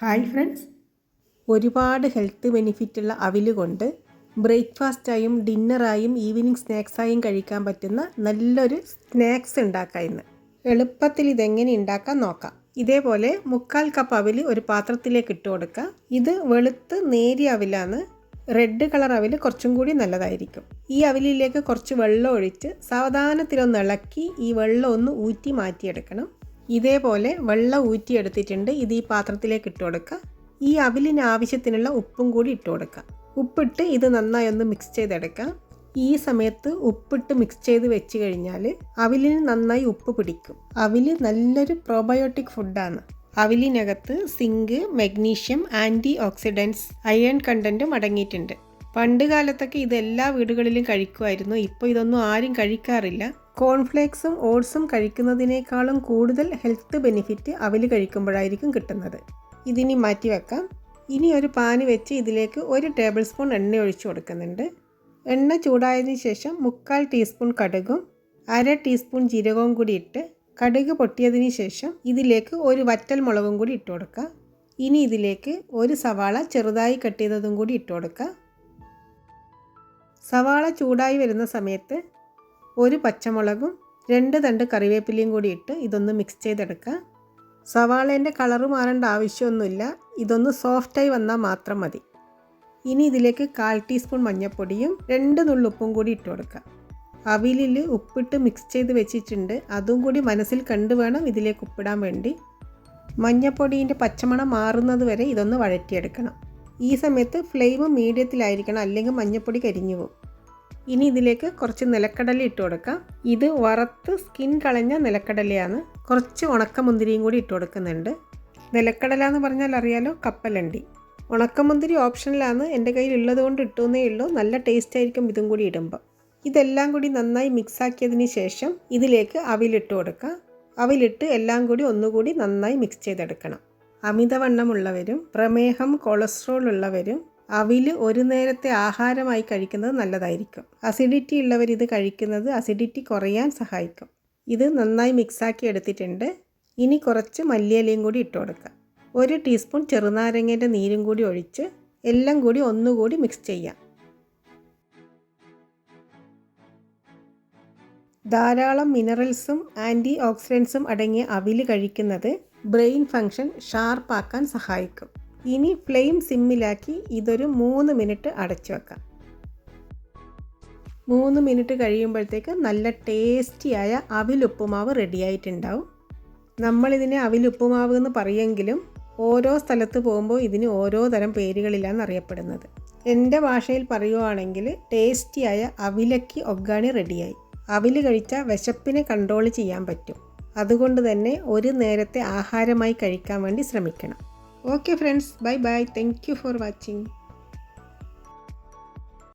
Hi friends ഒരുപാട് health benefit ഉള്ള അവില് കൊണ്ട് ബ്രേക്ക്ഫാസ്റ്റായും ഡിന്നറായും ഈവനിങ് സ്നാക്സായും കഴിക്കാൻ പറ്റുന്ന നല്ലൊരു സ്നാക്സ് ഉണ്ടാക്കാം ഇന്ന് എളുപ്പത്തിൽ ഇതെങ്ങനെ ഉണ്ടാക്കാൻ നോക്കാം ഇതേപോലെ മുക്കാൽ കപ്പ് അവില് ഒരു പാത്രത്തിലേക്ക് ഇട്ട് കൊടുക്കുക ഇത് വെളുത്ത് നേരിയ അവിലാണ് റെഡ് കളർ അവിൽ കുറച്ചും കൂടി നല്ലതായിരിക്കും ഈ അവിലേക്ക് കുറച്ച് വെള്ളം ഒഴിച്ച് സാവധാനത്തിലൊന്ന് ഇളക്കി ഈ വെള്ളം ഒന്ന് ഊറ്റി മാറ്റിയെടുക്കണം ഇതേപോലെ വെള്ളം ഊറ്റിയെടുത്തിട്ടുണ്ട് ഇത് ഈ പാത്രത്തിലേക്ക് ഇട്ട് കൊടുക്കുക ഈ അവിലിന് ആവശ്യത്തിനുള്ള ഉപ്പും കൂടി ഇട്ട് കൊടുക്കുക ഉപ്പിട്ട് ഇത് നന്നായി ഒന്ന് മിക്സ് ചെയ്തെടുക്കാം ഈ സമയത്ത് ഉപ്പിട്ട് മിക്സ് ചെയ്ത് വെച്ച് കഴിഞ്ഞാൽ അവിലിന് നന്നായി ഉപ്പ് പിടിക്കും അവിൽ നല്ലൊരു പ്രോബയോട്ടിക് ഫുഡാണ് അവിലിനകത്ത് zinc magnesium anti oxidants iron കണ്ടൻറ്റും അടങ്ങിയിട്ടുണ്ട് പണ്ട് കാലത്തൊക്കെ ഇതെല്ലാ വീടുകളിലും കഴിക്കുമായിരുന്നു ഇപ്പോൾ ഇതൊന്നും ആരും കഴിക്കാറില്ല കോൺഫ്ലേക്സും ഓട്സും കഴിക്കുന്നതിനേക്കാളും കൂടുതൽ ഹെൽത്ത് ബെനിഫിറ്റ് അവല് കഴിക്കുമ്പോഴായിരിക്കും കിട്ടുന്നത് ഇതിനി മാറ്റി വെക്കാം ഇനി ഒരു പാന് വെച്ച് ഇതിലേക്ക് ഒരു ടേബിൾ സ്പൂൺ എണ്ണ ഒഴിച്ച് കൊടുക്കുന്നുണ്ട് എണ്ണ ചൂടായതിനു ശേഷം മുക്കാൽ ടീസ്പൂൺ കടുകും അര ടീസ്പൂൺ ജീരകവും കൂടി ഇട്ട് കടുക് പൊട്ടിയതിന് ശേഷം ഇതിലേക്ക് ഒരു വറ്റൽ മുളകും കൂടി ഇട്ട് കൊടുക്കുക ഇനി ഇതിലേക്ക് ഒരു സവാള ചെറുതായി കട്ട് ചെയ്തതും കൂടി ഇട്ട് കൊടുക്കുക സവാള ചൂടായി വരുന്ന സമയത്ത് ഒരു പച്ചമുളകും രണ്ട് തണ്ട് കറിവേപ്പിലയും കൂടി ഇട്ട് ഇതൊന്ന് മിക്സ് ചെയ്തെടുക്കുക സവാളേൻ്റെ കളറ് മാറേണ്ട ആവശ്യമൊന്നുമില്ല ഇതൊന്ന് സോഫ്റ്റായി വന്നാൽ മാത്രം മതി ഇനി ഇതിലേക്ക് കാൽ ടീസ്പൂൺ മഞ്ഞൾപ്പൊടിയും രണ്ട് നുള്ളുപ്പും കൂടി ഇട്ട് കൊടുക്കുക അവിലിൽ ഉപ്പിട്ട് മിക്സ് ചെയ്ത് വെച്ചിട്ടുണ്ട് അതും കൂടി മനസ്സിൽ കണ്ടുവേണം ഇതിലേക്ക് ഉപ്പിടാൻ വേണ്ടി മഞ്ഞപ്പൊടിൻ്റെ പച്ചമണം മാറുന്നത് വരെ ഇതൊന്ന് വഴറ്റിയെടുക്കണം ഈ സമയത്ത് ഫ്ലെയിം മീഡിയത്തിലായിരിക്കണം അല്ലെങ്കിൽ മഞ്ഞപ്പൊടി കരിഞ്ഞു പോകും ഇനി ഇതിലേക്ക് കുറച്ച് നിലക്കടല ഇട്ട് കൊടുക്കാം ഇത് വറുത്ത് സ്കിൻ കളഞ്ഞ നിലക്കടലയാണ് കുറച്ച് ഉണക്കമുന്തിരിയും കൂടി ഇട്ട് കൊടുക്കുന്നുണ്ട് നിലക്കടല എന്ന് പറഞ്ഞാൽ അറിയാലോ കപ്പലണ്ടി ഉണക്കമുന്തിരി ഓപ്ഷനിലാണ് എൻ്റെ കയ്യിൽ ഉള്ളതുകൊണ്ട് ഇട്ടുവെന്നേ ഉള്ളൂ നല്ല ടേസ്റ്റ് ആയിരിക്കും ഇതും കൂടി ഇടുമ്പോൾ ഇതെല്ലാം കൂടി നന്നായി മിക്സാക്കിയതിന് ശേഷം ഇതിലേക്ക് അവിലിട്ട് കൊടുക്കുക അവിലിട്ട് എല്ലാം കൂടി ഒന്നുകൂടി നന്നായി മിക്സ് ചെയ്തെടുക്കണം അമിതവണ്ണമുള്ളവരും പ്രമേഹം കൊളസ്ട്രോൾ ഉള്ളവരും അവിൽ ഒരു നേരത്തെ ആഹാരമായി കഴിക്കുന്നത് നല്ലതായിരിക്കും അസിഡിറ്റി ഉള്ളവർ ഇത് കഴിക്കുന്നത് അസിഡിറ്റി കുറയാൻ സഹായിക്കും ഇത് നന്നായി മിക്സാക്കി എടുത്തിട്ടുണ്ട് ഇനി കുറച്ച് മല്ലിയിലയും കൂടി ഇട്ട് കൊടുക്കുക ഒരു ടീസ്പൂൺ ചെറുനാരങ്ങേൻ്റെ നീരും കൂടി ഒഴിച്ച് എല്ലാം കൂടി ഒന്നുകൂടി മിക്സ് ചെയ്യാം ധാരാളം മിനറൽസും ആൻറ്റി ഓക്സിഡൻസും അടങ്ങിയ അവിൽ കഴിക്കുന്നത് ബ്രെയിൻ ഫങ്ഷൻ ഷാർപ്പാക്കാൻ സഹായിക്കും ഇനി ഫ്ലെയിം സിമ്മിലാക്കി ഇതൊരു മൂന്ന് മിനിറ്റ് അടച്ചു വെക്കാം മൂന്ന് മിനിറ്റ് കഴിയുമ്പോഴത്തേക്ക് നല്ല ടേസ്റ്റിയായ അവിലുപ്പുമാവ് റെഡിയായിട്ടുണ്ടാവും നമ്മളിതിനെ അവിലുപ്പുമാവ് എന്ന് പറയുമെങ്കിലും ഓരോ സ്ഥലത്ത് പോകുമ്പോൾ ഇതിന് ഓരോ തരം പേരുകളിലാണ് അറിയപ്പെടുന്നത് എൻ്റെ ഭാഷയിൽ പറയുവാണെങ്കിൽ ടേസ്റ്റിയായ അവിലക്കി ഒഗ്ഗാണി റെഡിയായി അവില് കഴിച്ച വിശപ്പിനെ കൺട്രോൾ ചെയ്യാൻ പറ്റും അതുകൊണ്ട് തന്നെ ഒരു നേരത്തെ ആഹാരമായി കഴിക്കാൻ വേണ്ടി ശ്രമിക്കണം Okay friends, bye bye. Thank you for watching.